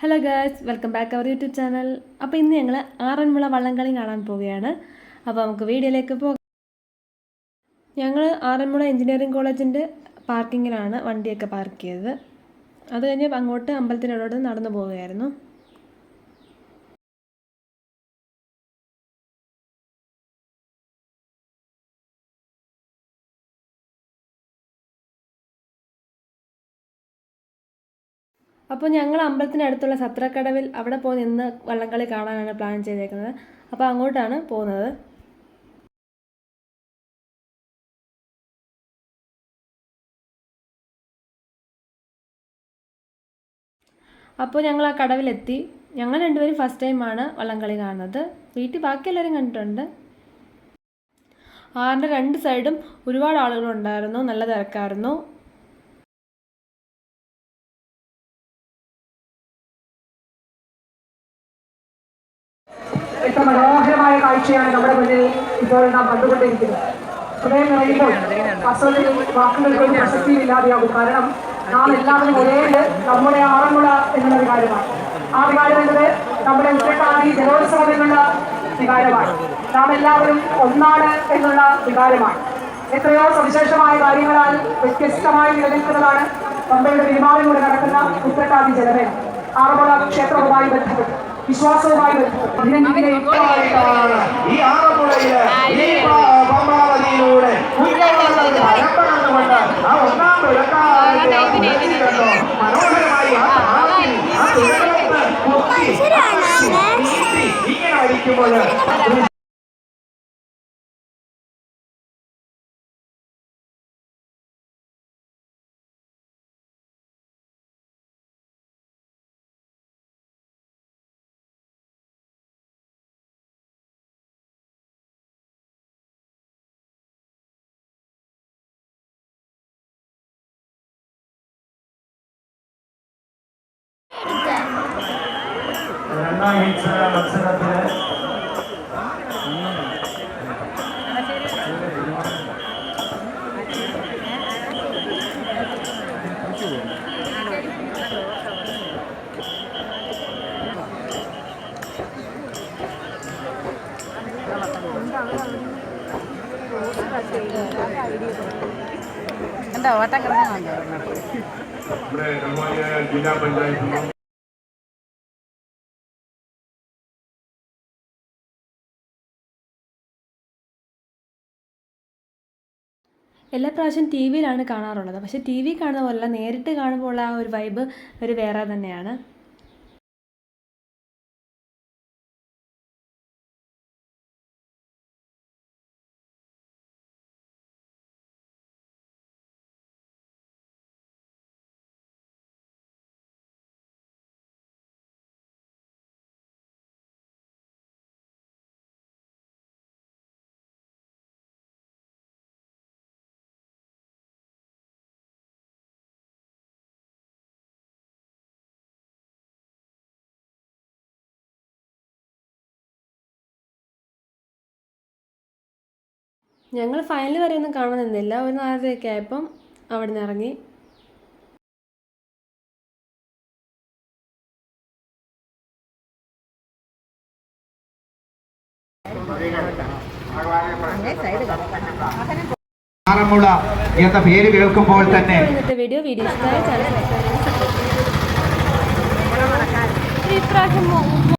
Hello girls welcome back our YouTube channel അപ്പോൾ ഇന്ന് ഞങ്ങൾ ആറന്മുള വള്ളംകളി കാണാൻ പോവുകയാണ്. അപ്പോൾ നമുക്ക് വീഡിയോയിലേക്ക് പോകാം. ഞങ്ങൾ ആറന്മുള എഞ്ചിനീയറിംഗ് കോളേജിന്റെ പാർക്കിങ്ങിലാണ് വണ്ടിയൊക്കെ പാർക്ക് ചെയ്തത്. അത് കഴിഞ്ഞ് അങ്ങോട്ട് അമ്പലത്തിനോട് നടന്നു പോവുകയായിരുന്നു. അപ്പോൾ ഞങ്ങൾ അമ്പലത്തിനടുത്തുള്ള സത്രക്കടവിൽ അവിടെ പോയി നിന്ന് വള്ളംകളി കാണാനാണ് പ്ലാൻ ചെയ്തേക്കുന്നത്. അപ്പോൾ അങ്ങോട്ടാണ് പോകുന്നത്. അപ്പോൾ ഞങ്ങൾ ആ കടവിലെത്തി. ഞങ്ങൾ രണ്ടുപേരും ഫസ്റ്റ് ടൈമാണ് വള്ളംകളി കാണുന്നത്. വീട്ടിൽ ബാക്കി എല്ലാവരും കണ്ടിട്ടുണ്ട്. ആറിന്റെ രണ്ട് സൈഡും ഒരുപാട് ആളുകളുണ്ടായിരുന്നു നല്ല തിരക്കായിരുന്നു. എത്ര മനോഹരമായ കാഴ്ചയാണ് നമ്മുടെ മുന്നിൽ ഇപ്പോൾ നാം കണ്ടുകൊണ്ടിരിക്കുന്നത് ഹൃദയം നിറയുമ്പോൾ വാസ്തവത്തിൽ പ്രസക്തിയും ഇല്ലാതെയാകും കാരണം നാം എല്ലാവരും ഒരേ നമ്മുടെ ആറന്മുള എന്നുള്ള വികാരമാണ്. ആ വികാരം എന്നത് നമ്മുടെ ഉത്തരക്കാരി ജലോത്സവം എന്നുള്ള വികാരമാണ്. നാം എല്ലാവരും ഒന്നാണ് എന്നുള്ള വികാരമാണ്. എത്രയോ സവിശേഷമായ കാര്യങ്ങളാൽ വ്യത്യസ്തമായി നിലനിൽക്കുന്നതാണ് പമ്പയുടെ പെരുമാറിലൂടെ നടക്കുന്ന ഉത്തരക്കാരി ജലമേള ആറന്മുള ക്ഷേത്രവുമായി ബന്ധപ്പെട്ട്. വിശ്വാസവുമായി ഈ ആറന്മുളയിൽ ഈ പമ്പാവതിയിലൂടെ പരമ്പരന്നുകൊണ്ട് ആ ഒന്നാം വിളക്കാലത്തെ ആ തുളസി കണ്ടോ മനോഹരമായി ആ താളത്തിൽ ആ പൊക്കി നീട്ടി ഇങ്ങനെ അടിക്കുമ്പോൾ രണ്ടാം ഇന്നിംഗ്സ് മത്സരത്തിൽ എന്താ ഓട്ടം കിടന്നുണ്ടോ ജില്ലാ പഞ്ചായത്ത് എല്ലാ പ്രാവശ്യം ടി വിയിലാണ് കാണാറുള്ളത്. പക്ഷേ ടി വി കാണുന്ന പോലെയല്ല നേരിട്ട് കാണുമ്പോൾ ഉള്ള ആ ഒരു വൈബ് ഒരു വേറെ തന്നെയാണ്. ഞങ്ങൾ ഫൈനൽ വരെ ഒന്നും കാണുന്നില്ല നിന്നില്ല. ഒരു നാലരയൊക്കെ ആയപ്പം അവിടെ നിന്ന് ഇറങ്ങി എന്ന പേര് കേൾക്കുമ്പോൾ തന്നെ വീഡിയോ വീഡിയോ ഇഷ്ടമായ ഇപ്രാവശ്യം